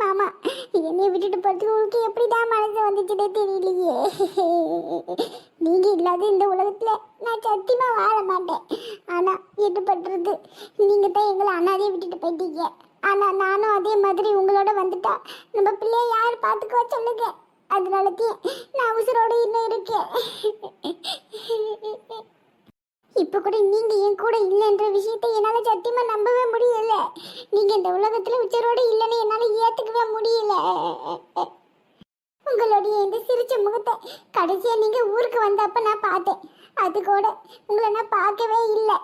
மாமா என்னை விட்டுட்டு போறதுக்கு உங்களுக்கு எப்படிதான் மனசு வந்துச்சுன்னே தெரியலையே. நீங்க இல்லாத இந்த உலகத்துல நான் சத்தியமா வாழ மாட்டேன். ஆனா என்ன பண்றது? நீங்க தான் எங்களை அண்ணாதே விட்டுட்டு போயிட்டீங்க. ஆனா நானும் அதே மாதிரி உங்களோட வந்துட்டா நம்ம பிள்ளைய யார் பாத்துக்கோ சொல்லுங்க. அதனாலதான் நான் உசுரோட இன்னும் இருக்கேன். இப்ப கூட நீங்க என் கூட இல்லைன்ற விஷயத்தை என்னால சத்தியமா நம்பவே முடியல. நீங்க இந்த உலகத்துல உச்சரோட இல்லைன்னு என்னால ஏத்துக்கவே முடியல. உங்களுடைய இந்த சிரிச்ச முகத்தை கடைசியா நீங்க ஊருக்கு வந்தப்ப நான் பார்த்தேன். அது கூட உங்களை நான் பார்க்கவே இல்லை.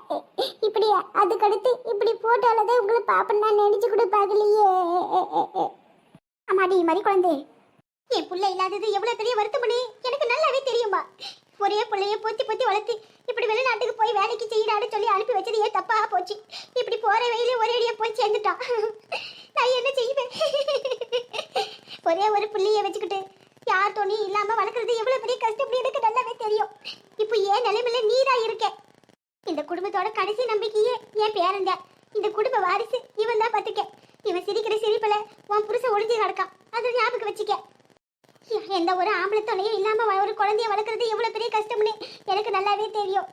இப்படியா அதுக்கடுத்து இப்படி போட்டாலதான் உங்களை பாப்பேன்னு நான் நினைச்சு கூட பார்க்கலையே. ஆமாடி மாதிரி குழந்தை என் புள்ள இல்லாதது எவ்வளவு பெரிய வருத்தமணி எனக்கு நல்லாவே தெரியுமா ஒரே பிள்ளைய பொத்தி பொத்தி வளர்த்து இப்படி வெளிநாட்டுக்கு போய் வேலைக்கு செய்யறான்னு சொல்லி அனுப்பி வச்சது ஏன் தப்பா போச்சு? இப்படி போற வெயிலே ஒரேடியா போய் சேர்ந்துட்டான். நான் என்ன செய்வேன்? ஒரே ஒரு பிள்ளைய வச்சுக்கிட்டு யார் துணி இல்லாம வளர்க்கறது எவ்வளவு பெரிய கஷ்டம் எனக்கு நல்லாவே தெரியும். இப்போ ஏன் நிலைமையில நீதான் இருக்க. இந்த குடும்பத்தோட கடைசி நம்பிக்கையே என் பேரன் இந்த குடும்ப வாரிசு இவன் தான் பத்துக்க இவன் சிரிக்கிற சிரிப்புல உன் புருஷன் ஒளிஞ்சு கிடக்கான். அதை ஞாபகம் வச்சுக்க. எந்த ஒரு ஆம்பளை துணையும் இல்லாமல் ஒரு குழந்தைய வளர்க்குறது எவ்வளோ பெரிய கஷ்டம்னு எனக்கு நல்லாவே தெரியும்.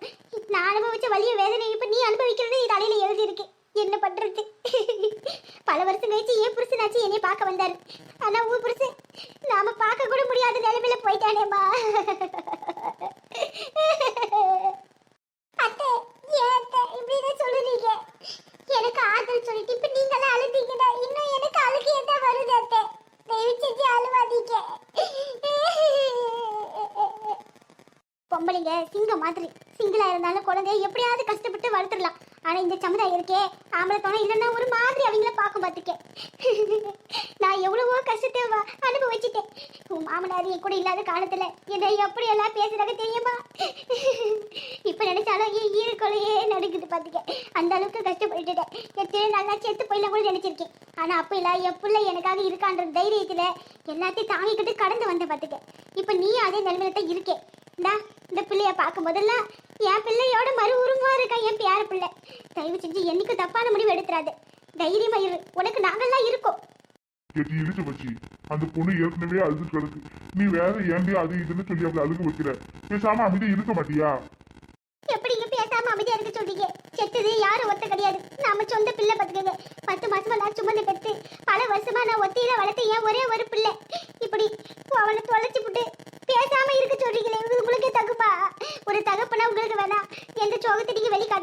நான் அனுபவிச்ச வலிய வேதனை இப்போ நீ அனுபவிக்கிறது இது தலையில எழுதியிருக்கு. என்ன பண்ணுறது பல வருஷம் கழிச்சு என் புருஷனாச்சு என்னை பார்க்க வந்தார். ஆனால் ஊ புருஷன் நாம் பார்க்க கூட முடியாத நிலைமையில போயிட்டானேம்மா. அத்தை ஏன் அத்தை இப்படிதான் சொல்லுறீங்க? எனக்கு ஆறுதல் சொல்லிட்டு இப்ப நீங்களே அழுதீங்கடா இன்னும் எனக்கு அழுகையே தான் வருது அத்தை. பொம்பளைங்க சிங்கம் மாதிரி சிங்கிளா இருந்தாலும் குழந்தைய எப்படியாவது கஷ்டப்பட்டு வளர்த்துடலாம். ஆனா இந்த சமுதாயம் இருக்கே. ஆம்பளை துணை இல்லைன்னா ஒரு மாதிரி அவங்கள பார்க்க பார்த்துக்க. நான் எவ்வளவோ கஷ்டத்தை அனுபவிச்சுட்டேன் அனுபவிச்சிட்டேன். உன் மாமனார் என் கூட இல்லாத காலத்துல என்னை எப்படி எல்லாம் பேசுறாங்க தெரியுமா? இப்ப நினைச்சாலும் என் ஈரக்கொலையே நடக்குது பாத்துக்க அந்த அளவுக்கு கஷ்டப்பட்டுட்டேன். எத்தனை நல்லா செத்து போயில கூட நினைச்சிருக்கேன். ஆனா அப்ப இல்ல என் பிள்ளை எனக்காக இருக்கான்ற தைரியத்துல எல்லாத்தையும் தாங்கிக்கிட்டு கடந்து வந்த பாத்துக்க இப்ப நீ அதே நிலைமையில தான் இருக்கே. இந்த பிள்ளைய பார்க்கும் போதெல்லாம் என் பிள்ளையோட மறு உருவமா இருக்கா என் பேர பிள்ளை? தயவு செஞ்சு என்னைக்கு தப்பான முடிவு எடுத்துறாது. தைரியமா இரு. உனக்கு நாங்கெல்லாம் இருக்கோம். கெட்டி இழுத்து வச்சு அந்த பொண்ணு ஏற்கனவே அழுது கிடக்கு. நீ வேற ஏன்டி அது இதுன்னு சொல்லி அவளை அழுக வைக்கிற? பேசாம அமைதியா இருக்க மாட்டியா? எப்படிங்க பேசாம அமைதியா இருக்க சொல்றீங்க? செத்தது யாரும் ஒத்த கிடையாது. நாம சொந்த பிள்ளை பார்த்துக்கங்க. பத்து மாசமா நான் சுமந்து பெற்று பல வருஷமா நான் ஒத்தையில வளர்த்த என் ஒரே ஒரு பிள்ளை இப்படி அவனை தொலைச்சு விட்டு பேசாம இருக்க சொல்றீங்களே இது உங்களுக்கே தகுப்பா ஒரு தகப்பனா உங்களுக்கு வேணாம் எந்த சோகத்தை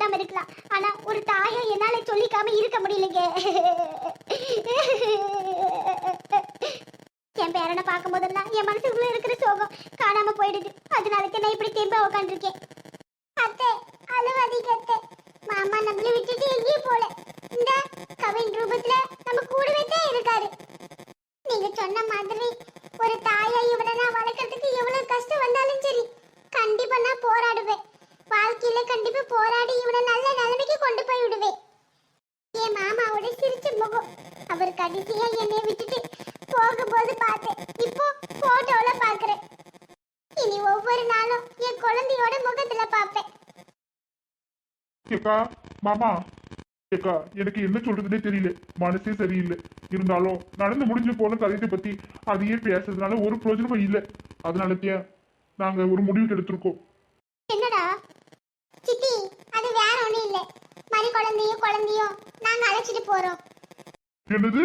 நீங்க இருக்கலாம். ஆனா ஒரு தாயை என்னால சொல்லிக்காம இருக்க முடியலங்க. என் பேரனை பார்க்கும் போதெல்லாம் என் மனசுக்குள்ள இருக்கிற சோகம் காணாம போயிடுது. அதனாலக்கு நான் இப்படி திரும்ப உட்காந்துருக்கேன் அத்தை அழுவாதீங்க அத்தை. மாமா நம்மள விட்டுட்டு எங்கேயும் போல. இந்த கவின் ரூபத்துல நம்ம கூடவே தான் இருக்காரு. நீங்க சொன்ன மாதிரி ஒரு தாயை இவனை நான் வளர்க்கறதுக்கு எவ்வளவு கஷ்டம் வந்தாலும் சரி கண்டிப்பா நான் போராடுவேன். வாழ்க்கையில கண்டிப்பா போராடி இவனை நல்ல நிலைமைக்கு கொண்டு போய் விடுவேன். என் மாமாவோட சிரிச்ச முகம். அவர் கடைசியா என்னை விட்டுட்டு போகும்போது பார்த்தேன். இப்போ போட்டோல பாக்குறேன் இனி ஒவ்வொரு நாளும் என் குழந்தையோட முகத்துல பார்ப்பேன். ஏக்கா மாமா. ஏக்கா எனக்கு என்ன சொல்றதுனே தெரியல. மனசே சரியில்லை. இருந்தாலும் நடந்து முடிஞ்சு போன கதையை பத்தி அதையே பேசுறதுனால ஒரு பிரயோஜனமும் இல்லை. அதனால நாங்க ஒரு முடிவுக்கு எடுத்திருக்கோம் என்னடா சித்தி அது வேற ஒண்ணும் இல்ல மணி குழந்தையும் நாங்க அழைச்சிட்டு போறோம். என்னது?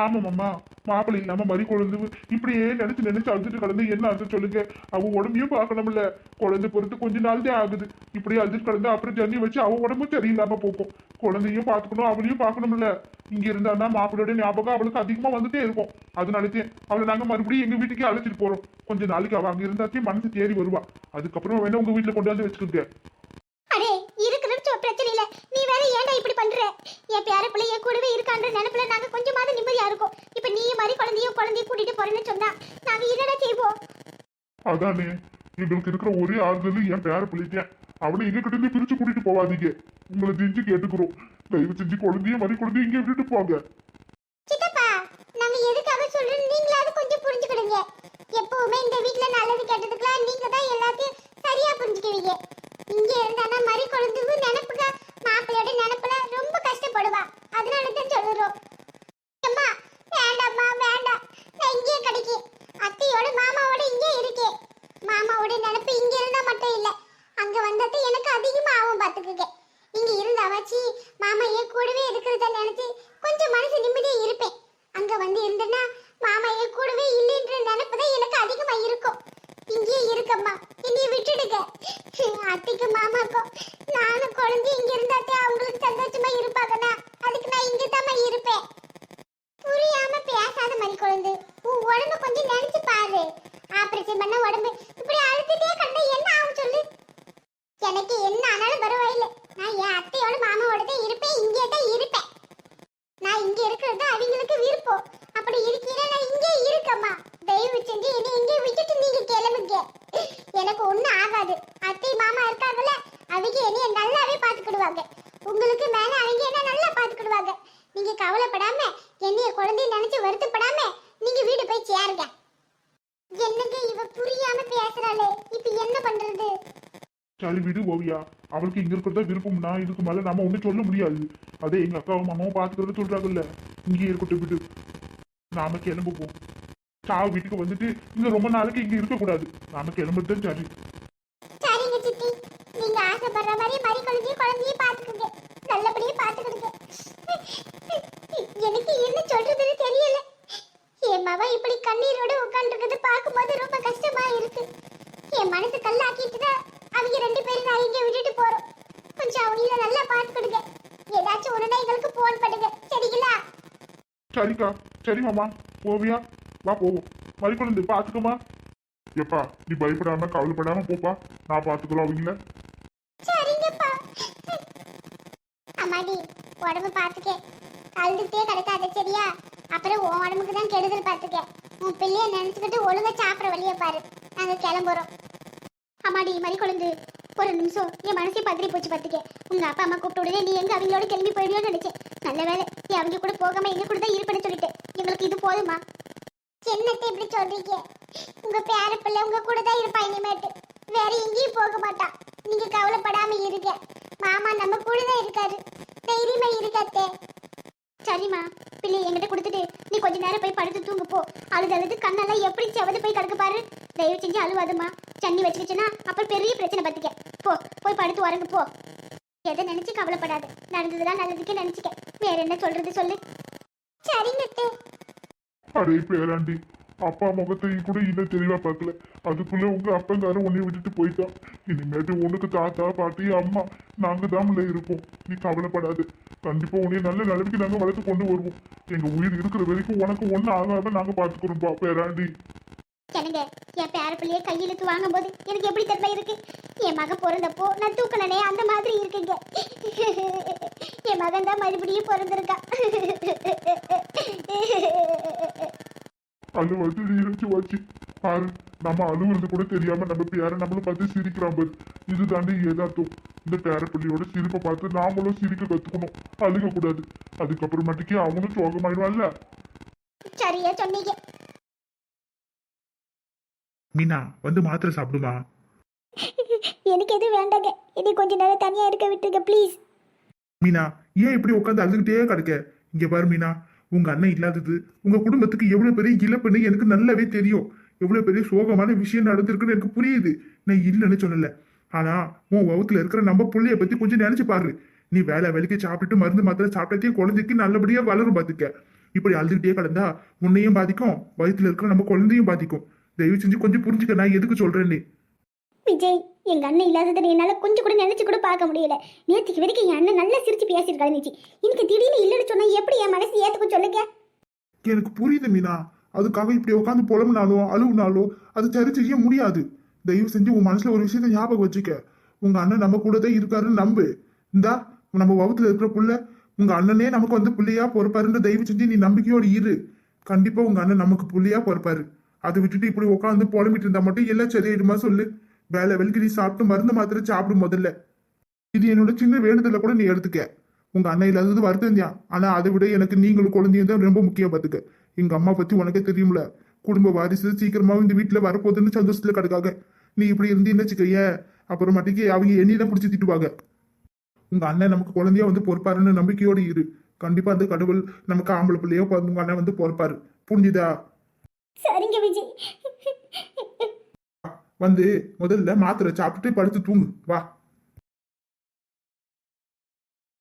ஆமா மாமா. மாப்பிள்ளை இல்லாம மறி குழந்தை இப்படியே நினைச்சு நினைச்சு அழுதுட்டு கிடந்து என்ன அழுது சொல்லுங்க? அவ உடம்பையும் பார்க்கணும்ல. குழந்தை பொறுத்து கொஞ்ச நாள் தான் ஆகுது. இப்படியே அழுதுட்டு கிடந்து அப்புறம் ஜன்னி வச்சு அவ உடம்பும் சரியில்லாம போக்கும் குழந்தையும் பார்த்துக்கணும் அவளையும் பார்க்கணும்ல. இங்க இருந்தான்னா மாப்பிள்ளையோட ஞாபகம் அவளுக்கு அதிகமா வந்துட்டே இருக்கும். அதனாலதே அவளை நாங்க மறுபடியும் எங்க வீட்டுக்கே அழைச்சிட்டு போறோம். கொஞ்ச நாளைக்கு அவ அங்க இருந்தாச்சும் மனசு தேறி வருவா. அதுக்கப்புறம் வேணா உங்க வீட்டுல கொண்டு வந்து வச்சுக்கோங்க அடே இருக்கிறது பிரச்சனை இல்ல நீ வேற ஏன்டா இப்படி பண்ற என் பேர பிள்ளை என் கூடவே இருக்கான்ற நினைப்புல நாங்க கொஞ்சமாவது நிம்மதியா இருக்கோம். இப்ப நீ மாதிரி குழந்தையும் குழந்தையும் கூட்டிட்டு போறேன்னு சொன்னா நாங்க என்னடா செய்வோம்? அதானே எங்களுக்கு இருக்கிற ஒரே ஆறுதல் என் பேர பிள்ளைக்கேன் அவனை எங்க கிட்ட இருந்து பிரிச்சு கூட்டிட்டு போவாதீங்க. உங்களை செஞ்சு கேட்டுக்கிறோம். தயவு செஞ்சு குழந்தைய மறி குழந்தைய இங்க விட்டுட்டு போங்க. சித்தப்பா நாங்க எதுக்காக சொல்றோம்? நீங்களாவது கொஞ்சம் புரிஞ்சுக்கிடுங்க. எப்பவுமே இந்த வீட்ல நல்லது கெட்டதுக்கெல்லாம் நீங்க தான் எல்லாத்தையும் சரியா புரிஞ்சுக்குவீங்க. இங்க இருந்தானா மறி குழந்தைவு நினைப்புக மாப்பிள்ளையோட நினைப்புல ரொம்ப கஷ்டப்படுவா. அதனால தான் சொல்லுறோம். அம்மா வேண்டாம்மா வேண்டாம். நான் இங்கேயே கிடைக்கு அத்தையோட மாமாவோட இங்கே இருக்கேன். மாமாவோட நினைப்பு இங்க இருந்தா மட்டும் இல்ல. அங்க வந்தது எனக்கு அதிகமா ஆகும் பாத்துக்குங்க இங்க இருந்தாவாச்சு மாமா என் கூடவே இருக்கிறத நினைச்சு கொஞ்சம் மனசு நிம்மதியா இருப்பேன். அங்க வந்து இருந்தேன்னா மாமா என் கூடவே இல்லைன்ற நினைப்பு தான் எனக்கு அதிகமா இருக்கும். இங்கேயே இருக்கம்மா. என்னைய விட்டுடுங்க. அத்தைக்கு மாமாக்கும் நானும் குழந்தை இங்க இருந்தாத்தே அவங்களுக்கு சந்தோஷமா இருப்பாங்கண்ணா. அதுக்கு நான் இங்க தான் இருப்பேன். புரியாம பேசாத மாதிரி குழந்தை. உன் உடம்பு கொஞ்சம் நினைச்சு பாரு. ஆபரேஷன் பண்ண உடம்பு இப்படி அழுத்துட்டே கண்டா என்ன ஆகும் சொல்லு? எனக்கு என்ன ஆனாலும் பரவாயில்லை. நான் என் அத்தையோட மாமாவோட தான் இருப்பேன் இங்கே தான் இருப்பேன் நான் இங்க இருக்கிறது அவங்களுக்கு விருப்பம் அப்படி இருக்கீங்க நான் இங்கே இருக்கம்மா தயவு செஞ்சு என்னை இங்கே விட்டுட்டு நீங்க கிளம்புங்க எனக்கு ஒண்ணும் ஆகாது அத்தை மாமா இருக்காங்கல்ல அவங்க என்னைய நல்லாவே பாத்துக்கிடுவாங்க உங்களுக்கு மேல அவங்க என்ன நல்லா பாத்துக்கிடுவாங்க நீங்க கவலைப்படாம என்னைய குழந்தைய நினைச்சு வருத்தப்படாம நீங்க வீடு போய் சேருங்க. என்னங்க இவ புரியாம பேசுறாளே? இப்ப என்ன பண்றது? சரி விடு ஓவியா. அவளுக்கு இங்க இருக்கிறதா விருப்பம்னா இதுக்கு மேல நாம ஒண்ணும் சொல்ல முடியாது. அதே எங்க அக்காவும் மாமாவும் பாத்துக்கிறது சொல்றாங்கல்ல. இங்கே இருக்கட்டும் விடு. நாம கிளம்புவோம். சாவு வீட்டுக்கு வந்துட்டு இங்க ரொம்ப நாளைக்கு இங்க இருக்க கூடாது. நாம கிளம்புறது சரி. சரிங்க சித்தி. நீங்க ஆசைப்படுற மாதிரி மறி குழந்தைய குழந்தைய பாத்துக்குங்க. நல்லபடியா பாத்துக்கிடுங்க எனக்கு என்ன சொல்றதுன்னு தெரியல. என் மவ இப்படி கண்ணீரோட உட்காந்துருக்கிறது பார்க்கும்போது ரொம்ப கஷ்டமா இருக்கு. என் மனசு கல்லாக்கிட்டுனா அவங்க ரெண்டு பேரும் நான் இங்கே விட்டுட்டு போறோம். கொஞ்சம் அவங்கள நல்லா பாத்துக்கிடுங்க ஏதாச்சும் ஒண்ணுனா எங்களுக்கு போன் பண்ணுங்க. சரிங்களா? சரிக்கா. சரி மாமா. ஓவியா வா போவோம். மறுக்குழந்து பாத்துக்கமா எப்பா நீ பயப்படாம கவலைப்படாம போப்பா. நான் பாத்துக்கிறோம் அவங்கள சரிங்கப்பா அம்மாடி உடம்பு பார்த்துக்க. அழுதுட்டே கிடைக்காது சரியா? அப்புறம் உன் உடம்புக்கு தான் கெடுதல் பார்த்துக்க. உன் பிள்ளைய நினைச்சுக்கிட்டு ஒழுங்கா சாப்பிட வழிய பாரு. நாங்க கிளம்புறோம். அம்மாடி மாதிரி குழந்தை. ஒரு நிமிஷம். என் மனசே பதறி போச்சு பார்த்துக்க. உங்க அப்பா அம்மா கூப்பிட்ட உடனே நீ எங்க அவங்களோட கிளம்பி போயிடுவோன்னு நினைச்சேன். நல்ல வேலை நீ அவங்க கூட போகாம எங்க கூட தான் இருப்பேன்னு சொல்லிட்டு எங்களுக்கு இது போதுமா என்னத்தை இப்படி சொல்றீங்க? உங்க பேர பிள்ளை உங்க கூட தான் இருப்பா இனிமேட்டு. வேற எங்கேயும் போக மாட்டா. நீங்க கவலைப்படாம இருங்க. மாமா நம்ம கூட தான் இருக்காரு. தைரியமா இருக்காத்தே சரிம்மா பிள்ளை என்கிட்ட கொடுத்துட்டு நீ கொஞ்ச நேரம் போய் படுத்து தூங்கு போ. அழுது அழுது கண்ணெல்லாம் எப்படி செவது போய் கிடக்கு பாரு. தயவு செஞ்சு அழுவாதுமா தண்ணி வச்சுக்கிச்சுன்னா அப்புறம் பெரிய பிரச்சனை பார்த்துக்க. போ போய் படுத்து உறங்கு போ. எதை நினைச்சு கவலைப்படாது. நடந்ததுலாம் நல்லதுக்கே நினைச்சுக்க. வேற என்ன சொல்றது சொல்லு. சரிங்க அடே பேராண்டி. அப்பா முகத்தையும் கூட இன்னும் தெளிவா பார்க்கல. அதுக்குள்ள உங்க அப்பங்காரன் உன்னை விட்டுட்டு போயிட்டான். இனிமேட்டு உனக்கு தாத்தா பாட்டி அம்மா நாங்க தான் இருப்போம். நீ கவலைப்படாது. கண்டிப்பா உன்னை நல்ல நிலைமைக்கு நாங்க வளர்த்து கொண்டு வருவோம். எங்க உயிர் இருக்கிற வரைக்கும் உனக்கு ஒண்ணு ஆகாம நாங்க பாத்துக்கிறோம்பா பேராண்டி. எனக்கு என் பேர பிள்ளைய கையிலுக்கு வாங்கும் போது எனக்கு எப்படி தெரியுமா இருக்கு? என் மகன் பிறந்தப்போ நான் தூக்கினே அந்த மாதிரி இருக்குங்க. என் மகன் தான் மறுபடியும் பிறந்திருக்கான். அழுவது இறைச்சி வச்சு. பாரு நம்ம அழுவுறது கூட தெரியாம நம்ம பேர நம்மள பார்த்து சிரிக்கிறான் பாரு. இது தாண்டி ஏதாத்தும் இந்த பேர பிள்ளையோட சிரிப்பை பார்த்து நாமளும் சிரிக்க கத்துக்கணும். அழுக கூடாது. அதுக்கப்புறமேட்டுக்கே அவனும் சோகமாயிடுவான்ல. சரியா சொன்னீங்க. மீனா வந்து மாத்திரை சாப்பிடுமா? எனக்கு எதுவும் வேண்டாங்க. இனி கொஞ்ச நேரம் தனியா இருக்க விட்டுருங்க ப்ளீஸ் மீனா ஏன் இப்படி உட்காந்து அழுதுகிட்டே கிடக்க? இங்க பாரு மீனா. உங்க அண்ணன் இல்லாதது உங்க குடும்பத்துக்கு எவ்வளவு பெரிய இழப்புன்னு எனக்கு நல்லாவே தெரியும். எவ்வளவு பெரிய சோகமான விஷயம் நடந்திருக்குன்னு எனக்கு புரியுது. நான் இல்லைன்னு சொல்லல. ஆனா உன் வகுத்துல இருக்கிற நம்ம புள்ளைய பத்தி கொஞ்சம் நினைச்சு பாரு. நீ வேலை வேலைக்கு சாப்பிட்டுட்டு மருந்து மாத்திரை சாப்பிட்டதே குழந்தைக்கு நல்லபடியா வளரும் பாத்துக்க. இப்படி அழுதுகிட்டே கிடந்தா உன்னையும் பாதிக்கும். வயிற்றுல இருக்கிற நம்ம குழந்தையும் பாதிக்கும். தயவு செஞ்சு கொஞ்சம் புரிஞ்சுக்க நான் எதுக்கு சொல்றேன்னு. விஜய் எங்க அண்ணன் இல்லாததை என்னால கொஞ்சம் கூட நினைச்சு கூட பார்க்க முடியல. நேற்றுக்கு வரைக்கும் என் அண்ணன் நல்லா சிரிச்சு பேசியிருக்காரு நிச்சி இன்னைக்கு திடீர்னு இல்லைன்னு சொன்னா எப்படி என் மனசு ஏத்துக்கும் சொல்லுங்க எனக்கு புரியுது மீனா. அதுக்காக இப்படி உட்காந்து புலம்புனாலோ அழுவுனாலோ அது சரி செய்ய முடியாது. தயவு செஞ்சு உன் மனசுல ஒரு விஷயத்தை ஞாபகம் வச்சுக்க. உங்க அண்ணன் நம்ம கூட தான் இருக்காருன்னு நம்பு. இந்தா நம்ம வகுத்துல இருக்கிற புள்ள உங்க அண்ணனே நமக்கு வந்து புள்ளையா பொறுப்பாருன்னு தயவு செஞ்சு நீ நம்பிக்கையோடு இரு. கண்டிப்பா உங்க அண்ணன் நமக்கு புள்ளையா பொறுப்பாரு. அதை விட்டுட்டு இப்படி உட்காந்து புலம்பிட்டு இருந்தா மட்டும் எல்லாம் சரியாயிடுமா சொல்லு. வேலை வெளுக்கு நீ சாப்பிட்டு மருந்து மாத்திரை சாப்பிடும் முதல்ல. இது என்னோட சின்ன வேண்டுதல கூட நீ எடுத்துக்க. உங்க அண்ணன் இல்லாதது வருத்தம் தான் ஆனா அதை விட எனக்கு நீங்களும் குழந்தையும் தான் ரொம்ப முக்கியம் பார்த்துக்க எங்க அம்மா பத்தி உனக்கே தெரியும்ல. குடும்ப வாரிசு சீக்கிரமாவும் இந்த வீட்டுல வரப்போகுதுன்னு சந்தோஷத்துல கிடக்காங்க. நீ இப்படி இருந்தீன்னு வச்சுக்கைய அப்புறமாட்டிக்கு அவங்க எண்ணி தான் பிடிச்சி திட்டுவாங்க. உங்க அண்ணன் நமக்கு குழந்தையா வந்து பொறுப்பாருன்னு நம்பிக்கையோடு இரு. கண்டிப்பா அந்த கடவுள் நமக்கு ஆம்பளை பிள்ளையோ உங்க அண்ணன் வந்து பொறுப்பாரு. புரிஞ்சுதா? சரிங்க விஜய் வந்து முதல்ல மாத்திரை சாப்பிட்டு படுத்து தூங்கு. வா.